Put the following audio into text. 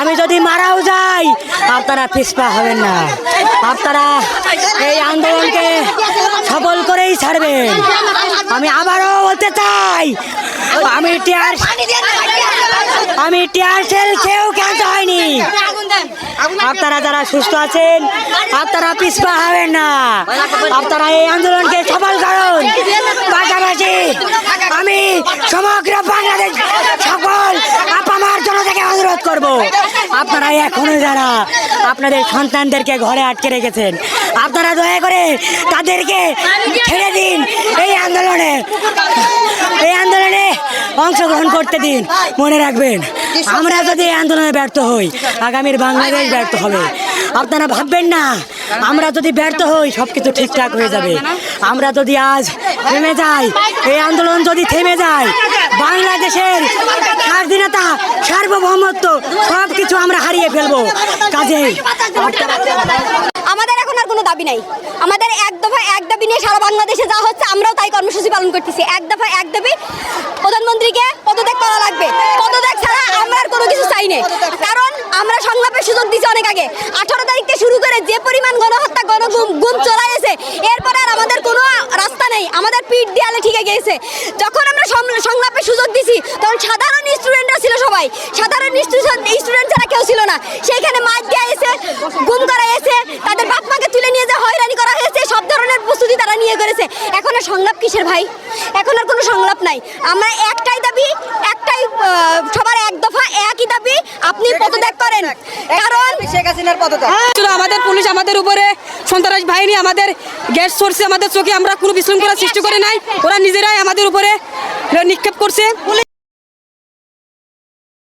আমি যদি মারাও যাই, আপনারা পিছপা হবেন না। আপনারা এই আন্দোলনকে সফল করেই ছাড়বেন। আমি আবারও বলতে চাই, আমি টিয়ার আমি টিয়ার সেল খেয়েও কেন হয়নি। আপনারা যারা সুস্থ আছেন, আপনারা পিছপা হবেন না। আপনারা এই আন্দোলনকে সফল করুন। পাশাপাশি আমি সমগ্র বাংলাদেশ অনুরোধ করব আপনারা এখনও যারা আপনাদের সন্তানদেরকে ঘরে আটকে রেখেছেন, আপনারা দয়া করে তাদেরকে ছেড়ে দিন এই আন্দোলনে। এই আন্দোলনে অংশগ্রহণ করতে দিন, মনে রাখবেন। আমরা যদি এই আন্দোলনে ব্যর্থ হই, আগামীর বাংলাদেশ ব্যর্থ হবে। আপনারা ভাববেন না, আমরা যদি ব্যর্থ হই সব কিছু ঠিকঠাক হয়ে যাবে। আমরা যদি আজ থেমে যাই, এই আন্দোলন যদি থেমে যায়, বাংলাদেশের সার্বভৌমত্ব সব কিছু আমরা হারিয়ে ফেলব। কাজেই আমাদের এখন আর কোনো দাবি নাই। আমাদের এক দফা এক দাবি নিয়ে সারা বাংলাদেশে যা হচ্ছে, আমরাও তাই কর্মসূচি পালন করতেছি। এক দফা এক দাবি, প্রধানমন্ত্রীকে পদত্যাগ করা লাগবে। পদত্যাগ ছাড়া আমরা আর কোনো কিছু চাই না। কারণ আমরা সংলাপের সুযোগ দিছি অনেক আগে। আঠারো তারিখ থেকে শুরু করে যে পরিমাণ গণহত্যা, গণগুম, গুম চলাইছে এরপরে আর আমাদের কোনো রাস্তা নেই। আমাদের পিঠ দেয়ালে ঠিকে গিয়েছে। যখন আমরা সংলাপের সুযোগ দিছি, তখন সাধারণ স্টুডেন্টরা ছিল সবাই। সাধারণ স্টুডেন্ট ছাড়া কেউ ছিল না। সেইখানে মাছ দেওয়া হয়েছে গুম করা হয়েছে তাদের বাপ মাকে তুলে নিয়ে যে হয়রানি করা হয়েছে সব ধরনের প্রস্তুতি তারা নিয়ে করেছে। এখন আর সংলাপ কিসের ভাই? এখন আর কোনো সংলাপ নাই। আমরা একটাই দাবি একটাই সবার এক দফা একই দাবি আপনি পদত্যাগ করেন। কারণ শেখ হাসিনার পদত্যাগ। ছিল আমাদের পুলিশ আমাদের উপরে সন্ত্রাস বাহিনী আমাদের গ্যাস সরছে আমাদের চোখে আমরা কোনো বিশৃঙ্খলা সৃষ্টি করে নাই। ওরা নিজেরাই আমাদের উপরে নিক্ষেপ করছে।